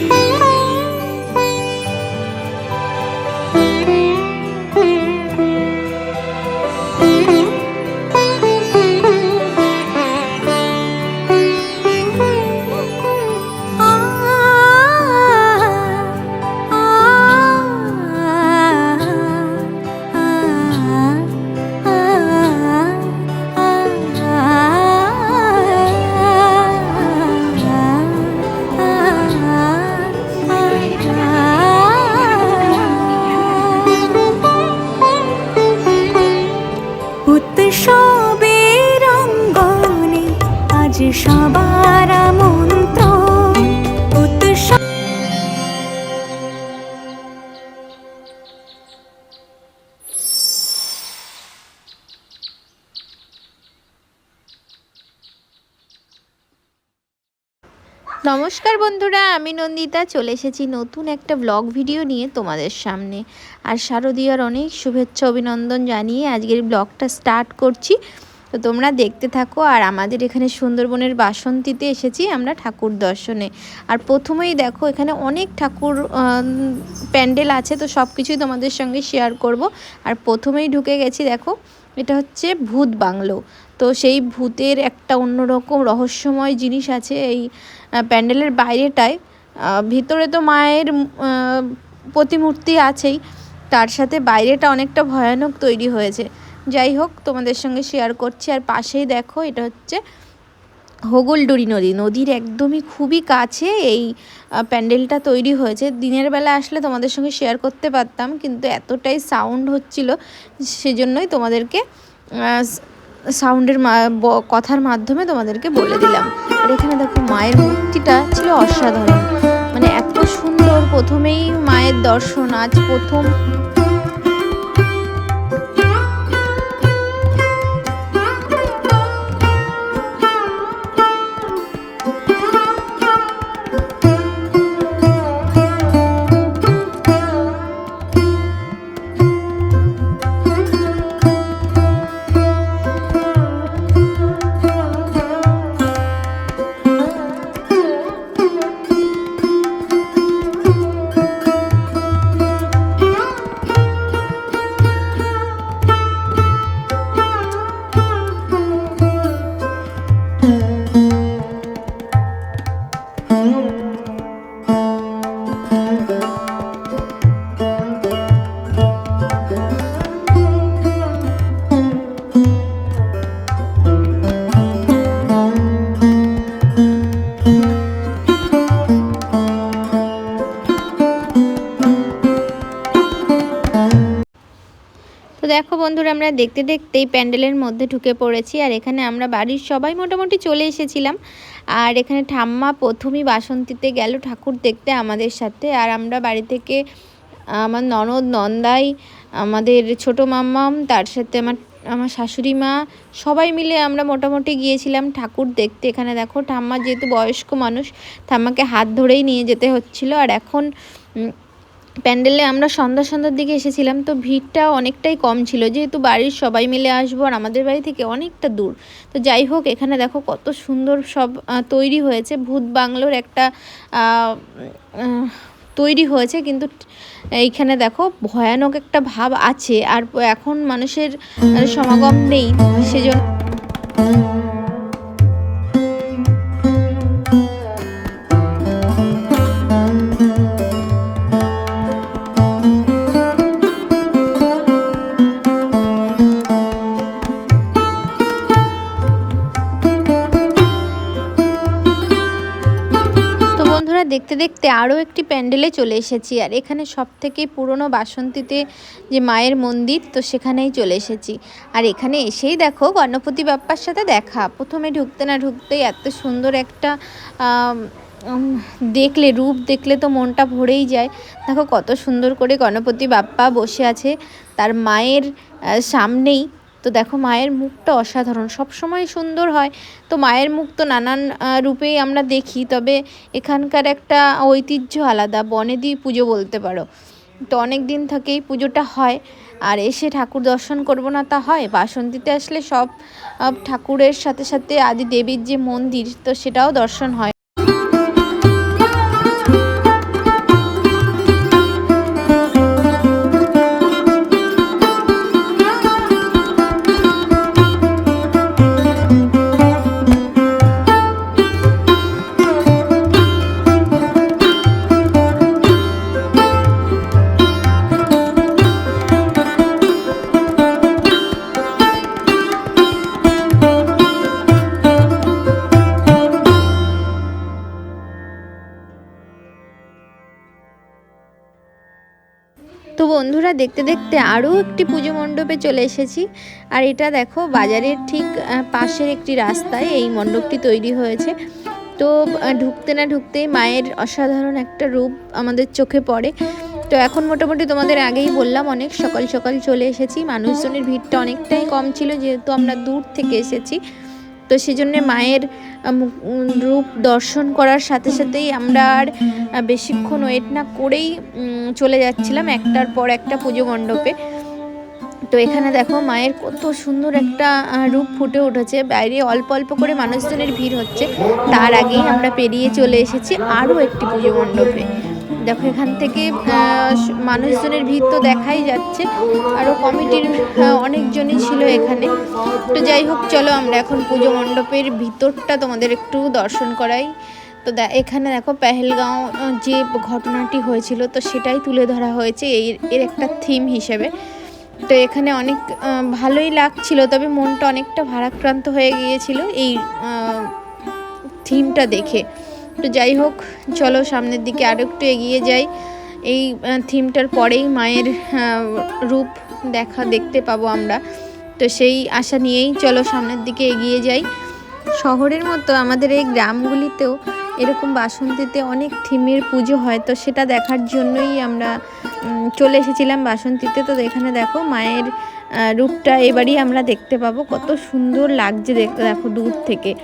嗯 সবার মন্ত্র নমস্কার বন্ধুরা, আমি নন্দিতা। চলে এসেছি নতুন একটা ব্লগ ভিডিও নিয়ে তোমাদের সামনে। আর শারদীয়ার অনেক শুভেচ্ছা, অভিনন্দন জানিয়ে আজকের ব্লগটা স্টার্ট করছি। তো তোমরা দেখতে থাকো, আর আমাদের এখানে সুন্দরবনের বাসন্তীতে এসেছি আমরা ঠাকুর দর্শনে। আর প্রথমেই দেখো, এখানে অনেক ঠাকুর প্যান্ডেল আছে, তো সব কিছুই তোমাদের সঙ্গে শেয়ার করব। আর প্রথমেই ঢুকে গেছি, দেখো, এটা হচ্ছে ভূত বাংলো। তো সেই ভূতের একটা অন্যরকম রহস্যময় জিনিস আছে এই প্যান্ডেলের বাইরেটায়। ভিতরে তো মায়ের প্রতিমূর্তি আছেই, তার সাথে বাইরেটা অনেকটা ভয়ানক তৈরি হয়েছে। যাই হোক, তোমাদের সঙ্গে শেয়ার করছি। আর পাশেই দেখো, এটা হচ্ছে হোগলডুরি নদী। নদীর একদমই খুবই কাছে এই প্যান্ডেলটা তৈরি হয়েছে। দিনের বেলা আসলে তোমাদের সঙ্গে শেয়ার করতে পারতাম, কিন্তু এতটাই সাউন্ড হচ্ছিল, সেজন্যই তোমাদেরকে সাউন্ডের কথার মাধ্যমে তোমাদেরকে বলে দিলাম। আর এখানে দেখো, মায়ের মূর্তিটা ছিল অসাধারণ। মানে এত সুন্দর, প্রথমেই মায়ের দর্শন, আজ প্রথম দেখো বন্ধুরা, আমরা দেখতে দেখতেই প্যান্ডেলের মধ্যে ঢুকে পড়েছি আর এখানে আমরা বাড়ির সবাই মোটামুটি চলে এসেছিলাম। আর এখানে ঠাম্মা প্রথমেই বাসন্তীতে গেল ঠাকুর দেখতে আমাদের সাথে। আর আমরা বাড়ি থেকে, আমার ননদ, নন্দাই, আমাদের ছোট মাম্মাম, তার সাথে আমার আমার শাশুড়ি মা, সবাই মিলে আমরা মোটামুটি গিয়েছিলাম ঠাকুর দেখতে। এখানে দেখো ঠাম্মা যেহেতু বয়স্ক মানুষ, ঠাম্মাকে হাত ধরেই নিয়ে যেতে হচ্ছিল। আর এখন প্যান্ডেলে আমরা সন্ধ্যা সন্ধ্যার দিকে এসেছিলাম, তো ভিড়টা অনেকটাই কম ছিল। যেহেতু বাড়ির সবাই মিলে আসব আর আমাদের বাড়ি থেকে অনেকটা দূর, তো যাই হোক, এখানে দেখো কত সুন্দর সব তৈরি হয়েছে। ভূত বাংলোর একটা তৈরি হয়েছে, কিন্তু এইখানে দেখো ভয়ানক একটা ভাব আছে। আর এখন মানুষের সমাগম নেই, সেজন্য দেখতে দেখতে আরও একটি প্যান্ডেলে চলে এসেছি। আর এখানে সব থেকে পুরনো বাসন্তীতে যে মায়ের মন্দির, তো সেখানেই চলে এসেছি। আর এখানে এসেই দেখো গণপতি বাপ্পার সাথে দেখা। প্রথমে ঢুকতে না ঢুকতেই এত সুন্দর একটা দেখলে, রূপ দেখলে তো মনটা ভরেই যায়। দেখো কত সুন্দর করে গণপতি বাপ্পা বসে আছে। তার মায়ের সামনেই তো দেখো মায়ের মুখটা অসাধারণ। সব সময় সুন্দর হয়। তো মায়ের মুখ তো নানান রূপেই আমরা দেখি, তবে এখানকার একটা ঐতিহ্য আলাদা। বনেদি পুজো বলতে পারো। তো অনেক দিন থেকেই পুজোটা হয়। আর এসে ঠাকুর দর্শন করব না তা হয়। বাসন্তীতে আসলে সব ঠাকুরের সাথে সাথে আদি দেবীর যে মন্দির, তো সেটাও দর্শন হয়। বন্ধুরা দেখতে দেখতে আরও একটি পুজো মণ্ডপে চলে এসেছি। আর এটা দেখো বাজারের ঠিক পাশের একটি রাস্তায় এই মণ্ডপটি তৈরি হয়েছে। তো ঢুকতে না ঢুকতেই মায়ের অসাধারণ একটা রূপ আমাদের চোখে পড়ে। তো এখন মোটামুটি তোমাদের আগেই বললাম, অনেক সকাল সকাল চলে এসেছি। মানুষজনের ভিড়টা অনেকটাই কম ছিল, যেহেতু আমরা দূর থেকে এসেছি। তো মায়ের আহ, মুখ- উম, রূপ দর্শন করার সাথে সাথেই আমরা আর বেশিক্ষণ ওয়েট না করেই চলে যাচ্ছিলাম একটার পর একটা পুজো মণ্ডপে। তো এখানে দেখো মায়ের কত সুন্দর একটা রূপ ফুটে উঠেছে। বাইরে অল্প অল্প করে মানুষজনের ভিড় হচ্ছে। তার আগেই আমরা পেরিয়ে চলে এসেছি আরও একটি পুজো মণ্ডপে। দেখো, এখান থেকে মানুষজনের ভিড় তো দেখাই যাচ্ছে। আরও কমিটির অনেকজনই ছিল এখানে। তো যাই হোক, চলো আমরা এখন পুজো মণ্ডপের ভিতরটা তোমাদের একটু দর্শন করাই। তো এখানে দেখো, পেহেলগাঁও যে ঘটনাটি হয়েছিল, তো সেটাই তুলে ধরা হয়েছে। এই এর একটা থিম হিসেবে। তো এখানে অনেক ভালোই লাগছিল, তবে মনটা অনেকটা ভারাক্রান্ত হয়ে গিয়েছিল এই থিমটা দেখে। তো যাই হোক, চলো সামনের দিকে আরও একটু এগিয়ে যাই। এই থিমটার পরেই মায়ের রূপ দেখা দেখতে পাবো আমরা। তো সেই আশা নিয়েই চলো সামনের দিকে এগিয়ে যাই। শহরের মতো আমাদের এই গ্রামগুলিতেও এরকম বাসন্তীতে অনেক থিমের পুজো হয়, তো সেটা দেখার জন্যই আমরা চলে এসেছিলাম বাসন্তীতে। তো এখানে দেখো মায়ের রূপটা এবারই আমরা দেখতে পাবো। কত সুন্দর লাগছে দেখ- দেখো দূর থেকে।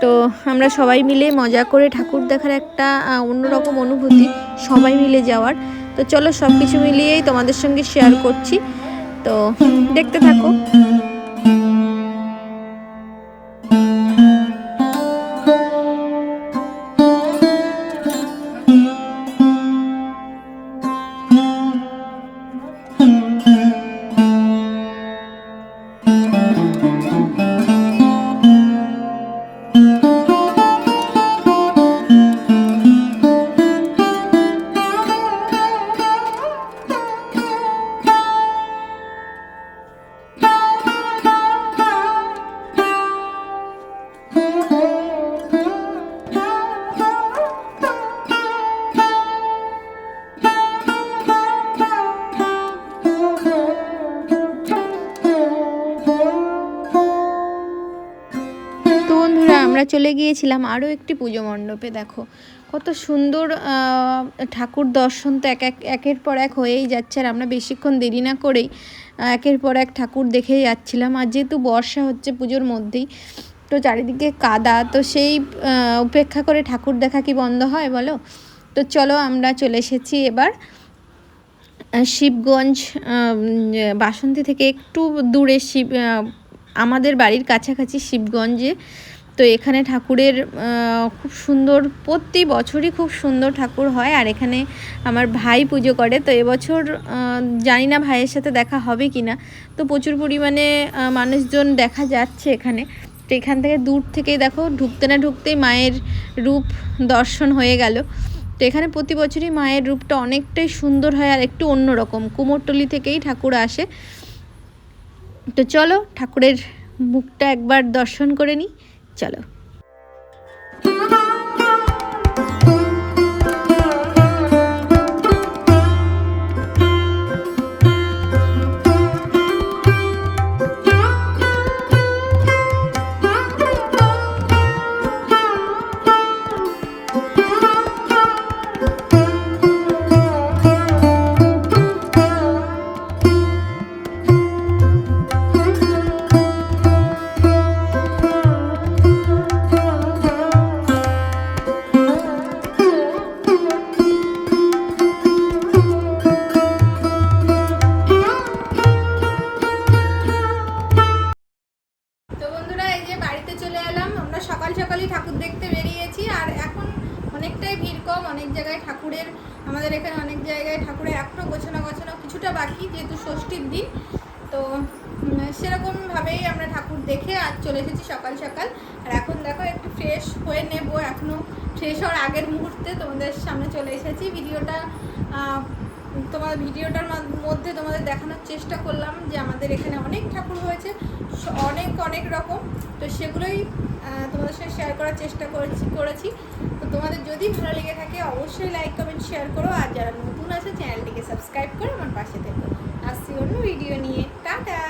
তো আমরা সবাই মিলে মজা করে ঠাকুর দেখার একটা অন্যরকম অনুভূতি সবাই মিলে যাওয়ার। তো চলো সব কিছু মিলিয়েই তোমাদের সঙ্গে শেয়ার করছি। তো দেখতে থাকো। গিয়েছিলাম, আরও একটি পুজো মণ্ডপে, দেখো। কত সুন্দর ঠাকুর দর্শন তো এক এক, একের পর এক হয়েই যাচ্ছে, আর আমরা বেশিক্ষণ দেরি না করেই একের পর এক ঠাকুর দেখেই যাচ্ছিলাম। আর যেহেতু বর্ষা হচ্ছে পুজোর মধ্যেই, তো চারিদিকে কাদা, তো সেই উপেক্ষা করে ঠাকুর দেখা কি বন্ধ হয় বলো? তো চলো আমরা চলে এসেছি এবার শিবগঞ্জ বাসন্তী থেকে একটু দূরে শিব আমাদের বাড়ির কাছাকাছি শিবগঞ্জে। তো এখানে ঠাকুরের খুব সুন্দর, প্রতি বছরই খুব সুন্দর ঠাকুর হয়। আর এখানে আমার ভাই পুজো করে। তো এবছর জানি না ভাইয়ের সাথে দেখা হবে কি না। তো প্রচুর পরিমাণে মানুষজন দেখা যাচ্ছে এখানে। তো এখান থেকে দূর থেকেই দেখো, ঢুকতে না ঢুকতেই মায়ের রূপ দর্শন হয়ে গেল। তো এখানে প্রতি বছরই মায়ের রূপটা অনেকটাই সুন্দর হয় আর একটু অন্যরকম কুমোরটলি থেকেই ঠাকুর আসে। তো চলো, ঠাকুরের মুখটা একবার দর্শন করে নিই। চলো। কম, অনেক জায়গায় ঠাকুরের, আমাদের এখানে অনেক জায়গায় ঠাকুরের এখনও গোছানো গোছানো কিছুটা বাকি, যেহেতু ষষ্ঠীর দিন। তো সেরকমভাবেই আমরা ঠাকুর দেখে আজ চলে এসেছি সকাল সকাল। আর এখন দেখো, একটু ফ্রেশ হয়ে নেব। এখনও ফ্রেশ হওয়ার আগের মুহূর্তে তোমাদের সামনে চলে এসেছি। ভিডিওটা তোমার ভিডিওটার মধ্যে তোমাদের দেখানোর চেষ্টা করলাম যে আমাদের এখানে অনেক ঠাকুর হয়েছে অনেক অনেক রকম। তো সেগুলোই তোমাদের সাথে শেয়ার করার চেষ্টা করেছি করেছি। তো তোমাদের যদি ভালো লেগে থাকে, অবশ্যই লাইক কমেন্ট শেয়ার করো। আর যারা নতুন আছে চ্যানেলটিকে সাবস্ক্রাইব করে আমার পাশে থেকো। আসছি অন্য ভিডিও নিয়ে। টাটা!